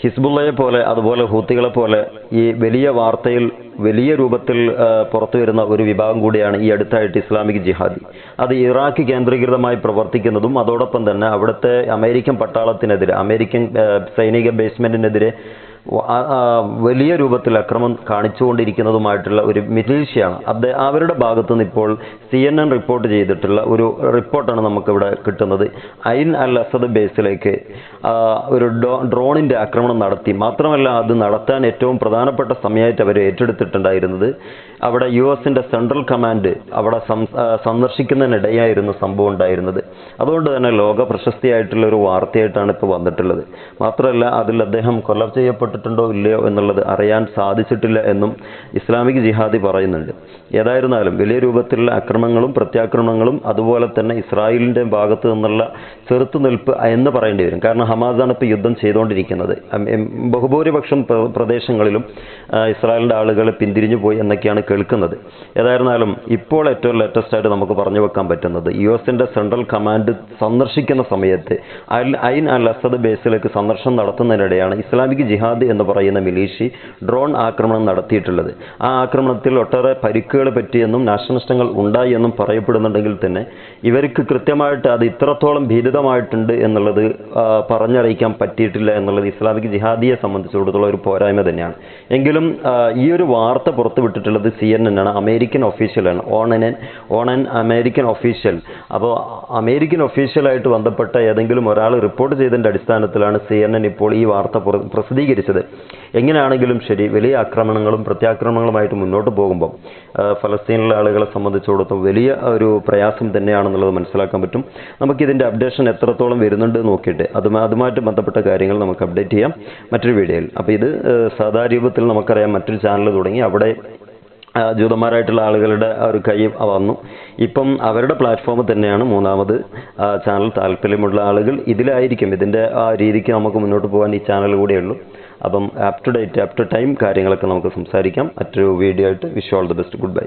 ഹിസ്ബുള്ളയെ പോലെ അതുപോലെ ഹൂത്തികളെ പോലെ ഈ വലിയ വാർത്തയിൽ വലിയ രൂപത്തിൽ പുറത്തു വരുന്ന ഒരു വിഭാഗം കൂടിയാണ് ഈ അടുത്തായിട്ട് ഇസ്ലാമിക് ജിഹാദി. അത് ഇറാഖ് കേന്ദ്രീകൃതമായി പ്രവർത്തിക്കുന്നതും അതോടൊപ്പം തന്നെ അവിടുത്തെ അമേരിക്കൻ പട്ടാളത്തിനെതിരെ അമേരിക്കൻ സൈനിക ബേസ്മെന്റിനെതിരെ വലിയ രൂപത്തിൽ അക്രമം കാണിച്ചുകൊണ്ടിരിക്കുന്നതുമായിട്ടുള്ള ഒരു മിലീഷ്യയാണ് അദ്ദേഹം അവരുടെ ഭാഗത്തു നിന്ന് ഇപ്പോൾ സി എൻ എൻ റിപ്പോർട്ട് ചെയ്തിട്ടുള്ള ഒരു റിപ്പോർട്ടാണ് നമുക്കിവിടെ കിട്ടുന്നത്. ഐൻ അൽ അസദ് ബേസിലേക്ക് ഒരു ഡോ- ഡ്രോണിന്റെ ആക്രമണം നടത്തി. മാത്രമല്ല അത് നടത്താൻ ഏറ്റവും പ്രധാനപ്പെട്ട സമയമായിട്ട് അവർ ഏറ്റെടുത്തിട്ടുണ്ടായിരുന്നത് അവിടെ യു എസിന്റെ സെൻട്രൽ കമാൻഡ് അവിടെ സന്ദർശിക്കുന്നതിനിടയായിരുന്നു സംഭവം ഉണ്ടായിരുന്നത്. അതുകൊണ്ട് തന്നെ ലോക പ്രശസ്തിയായിട്ടുള്ള ഒരു വാർത്തയായിട്ടാണ് ഇപ്പോൾ വന്നിട്ടുള്ളത്. മാത്രമല്ല അതിൽ അദ്ദേഹം കൊല ചെയ്യപ്പെട്ടിട്ടുണ്ടോ ഇല്ലയോ എന്നുള്ളത് അറിയാൻ സാധിച്ചിട്ടില്ല എന്നും ഇസ്ലാമിക് ജിഹാദി പറയുന്നുണ്ട്. ഏതായിരുന്നാലും വലിയ രൂപത്തിലുള്ള അക്രമങ്ങളും പ്രത്യാക്രമണങ്ങളും അതുപോലെ തന്നെ ഇസ്രായേലിന്റെ ഭാഗത്തു നിന്നുള്ള ചെറുത്തുനിൽപ്പ് എന്ന് പറയേണ്ടി വരും. കാരണം ഹമാസാണ് ഇപ്പോൾ യുദ്ധം ചെയ്തുകൊണ്ടിരിക്കുന്നത്. ബഹുഭൂരിപക്ഷം പ്രദേശങ്ങളിലും ഇസ്രായേലിന്റെ ആളുകൾ പിന്തിരിഞ്ഞു പോയി എന്നൊക്കെയാണ് കേൾക്കുന്നത്. ഏതായിരുന്നാലും ഇപ്പോൾ ഏറ്റവും ലേറ്റസ്റ്റ് ആയിട്ട് നമുക്ക് പറഞ്ഞു വെക്കാൻ പറ്റുന്നത് യു എസിന്റെ സെൻട്രൽ കമാൻഡ് സന്ദർശിക്കുന്ന സമയത്ത് അൽ ഐൻ അൽ അസദ് ബേസിലേക്ക് സന്ദർശനം നടത്തുന്നതിനിടെയാണ് ഇസ്ലാമിക് ജിഹാദ് എന്ന് പറയുന്ന മിലീഷി ഡ്രോൺ ആക്രമണം നടത്തിയിട്ടുള്ളത്. ആ ആക്രമണത്തിൽ ഒട്ടേറെ പരിക്കുകൾ പറ്റിയെന്നും നാശനഷ്ടങ്ങൾ ഉണ്ടായി എന്നും പറയപ്പെടുന്നുണ്ടെങ്കിൽ തന്നെ ഇവർക്ക് കൃത്യമായിട്ട് അത് ഇത്രത്തോളം ഭീതിതമായിട്ടുണ്ട് എന്നുള്ളത് പറഞ്ഞറിയിക്കാൻ പറ്റിയിട്ടില്ല എന്നുള്ളത് ഇസ്ലാമിക് ജിഹാദിയെ സംബന്ധിച്ചിടത്തോളം ഒരു പോരായ്മ തന്നെയാണ്. എങ്കിലും ഈ ഒരു വാർത്ത പുറത്തുവിട്ടിട്ടുള്ളത് സി എൻ എൻ ആണ്. അമേരിക്കൻ ഓഫീഷ്യലാണ് ഓൺ എൻ ഓൺ എൻ അമേരിക്കൻ ഒഫീഷ്യൽ അപ്പോൾ അമേരിക്കൻ ഒഫീഷ്യലായിട്ട് ബന്ധപ്പെട്ട ഏതെങ്കിലും ഒരാൾ റിപ്പോർട്ട് ചെയ്തതിന്റെ അടിസ്ഥാനത്തിലാണ് സി എൻ എൻ ഇപ്പോൾ ഈ വാർത്ത പ്രസിദ്ധീകരിച്ചത്. എങ്ങനെയാണെങ്കിലും ശരി വലിയ ആക്രമണങ്ങളും പ്രത്യാക്രമണങ്ങളുമായിട്ട് മുന്നോട്ട് പോകുമ്പോൾ ഫലസ്തീനിലെ ആളുകളെ സംബന്ധിച്ചിടത്തോളം വലിയ ഒരു പ്രയാസം തന്നെയാണെന്നുള്ളത് മനസ്സിലാക്കാൻ പറ്റും. നമുക്കിതിന്റെ അപ്ഡേഷൻ എത്രത്തോളം വരുന്നുണ്ട് നോക്കിയിട്ട് അതുമായി അതുമായിട്ട് ബന്ധപ്പെട്ട കാര്യങ്ങൾ നമുക്ക് അപ്ഡേറ്റ് ചെയ്യാം. മറ്റൊരു വീഡിയോയിൽ. അപ്പോൾ ഇത് സാധാരൂപത്തിൽ സാധാ രൂപത്തിൽ നമുക്കറിയാം മറ്റൊരു ചാനൽ തുടങ്ങി. അവിടെ ജൂതന്മാരായിട്ടുള്ള ആളുകളുടെ ഒരു കൈ വന്നു. ഇപ്പം അവരുടെ പ്ലാറ്റ്ഫോം തന്നെയാണ് മൂന്നാമത് ചാനൽ താല്പര്യമുള്ള ആളുകൾ ഇതിലായിരിക്കും. ഇതിന്റെ ആ രീതിക്ക് നമുക്ക് മുന്നോട്ട് പോകാൻ ഈ ചാനൽ കൂടെയുള്ളൂ അപ്പം up to date up to time കാര്യങ്ങളൊക്കെ നമുക്ക് സംസാരിക്കാം. മറ്റൊരു വീഡിയോ ആയിട്ട് wish all the best good bye